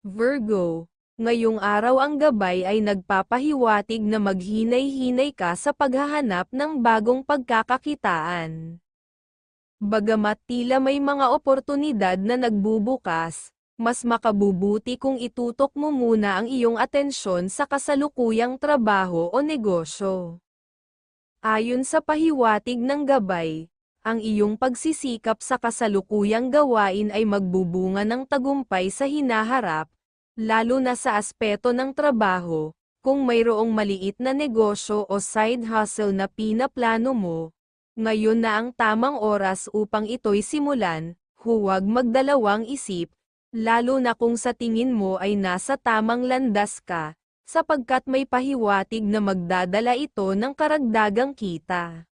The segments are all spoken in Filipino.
Virgo, ngayong araw ang gabay ay nagpapahiwatig na maghinay-hinay ka sa paghahanap ng bagong pagkakakitaan. Bagamat tila may mga oportunidad na nagbubukas, mas makabubuti kung itutok mo muna ang iyong atensyon sa kasalukuyang trabaho o negosyo. Ayon sa pahiwatig ng gabay, ang iyong pagsisikap sa kasalukuyang gawain ay magbubunga ng tagumpay sa hinaharap, lalo na sa aspeto ng trabaho, kung mayroong maliit na negosyo o side hustle na pinaplano mo, ngayon na ang tamang oras upang ito'y simulan, huwag magdalawang isip, lalo na kung sa tingin mo ay nasa tamang landas ka, sapagkat may pahiwatig na magdadala ito ng karagdagang kita.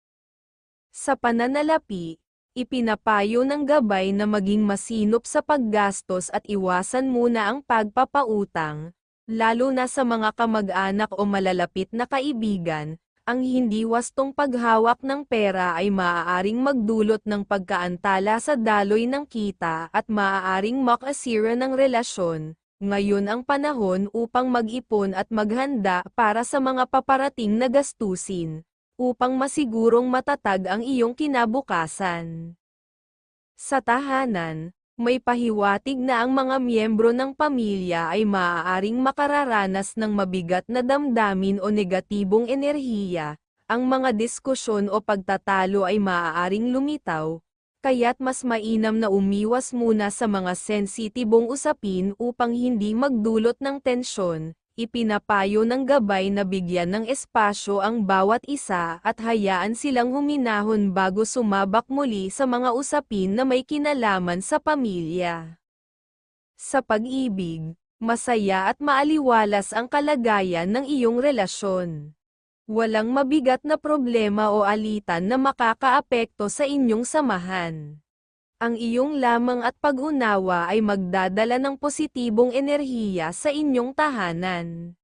Sa pananalapi, ipinapayo ng gabay na maging masinop sa paggastos at iwasan muna ang pagpapautang, lalo na sa mga kamag-anak o malalapit na kaibigan, ang hindi wastong paghawak ng pera ay maaaring magdulot ng pagkaantala sa daloy ng kita at maaaring makasira ng relasyon. Ngayon ang panahon upang mag-ipon at maghanda para sa mga paparating na gastusin, upang masigurong matatag ang iyong kinabukasan. Sa tahanan, may pahiwatig na ang mga miyembro ng pamilya ay maaaring makararanas ng mabigat na damdamin o negatibong enerhiya, ang mga diskusyon o pagtatalo ay maaaring lumitaw, kaya't mas mainam na umiwas muna sa mga sensitibong usapin upang hindi magdulot ng tensyon, ipinapayo ng gabay na bigyan ng espasyo ang bawat isa at hayaan silang huminahon bago sumabak muli sa mga usapin na may kinalaman sa pamilya. Sa pag-ibig, masaya at maaliwalas ang kalagayan ng iyong relasyon. Walang mabigat na problema o alitan na makakaapekto sa inyong samahan ang iyong lamang at pag-unawa ay magdadala ng positibong enerhiya sa inyong tahanan.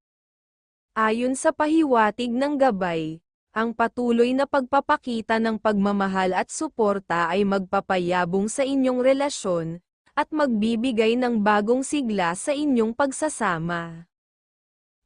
Ayon sa pahiwatig ng gabay, ang patuloy na pagpapakita ng pagmamahal at suporta ay magpapayabong sa inyong relasyon, at magbibigay ng bagong sigla sa inyong pagsasama.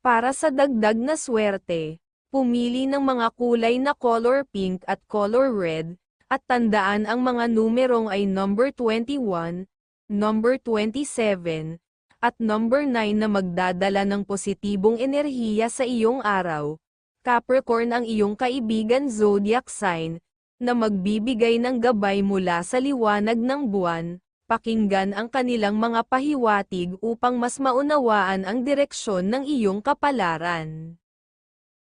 Para sa dagdag na swerte, pumili ng mga kulay na color pink at color red, at tandaan ang mga numerong ay number 21, number 27, at number 9 na magdadala ng positibong enerhiya sa iyong araw. Capricorn ang iyong kaibigan zodiac sign, na magbibigay ng gabay mula sa liwanag ng buwan, pakinggan ang kanilang mga pahiwatig upang mas maunawaan ang direksyon ng iyong kapalaran.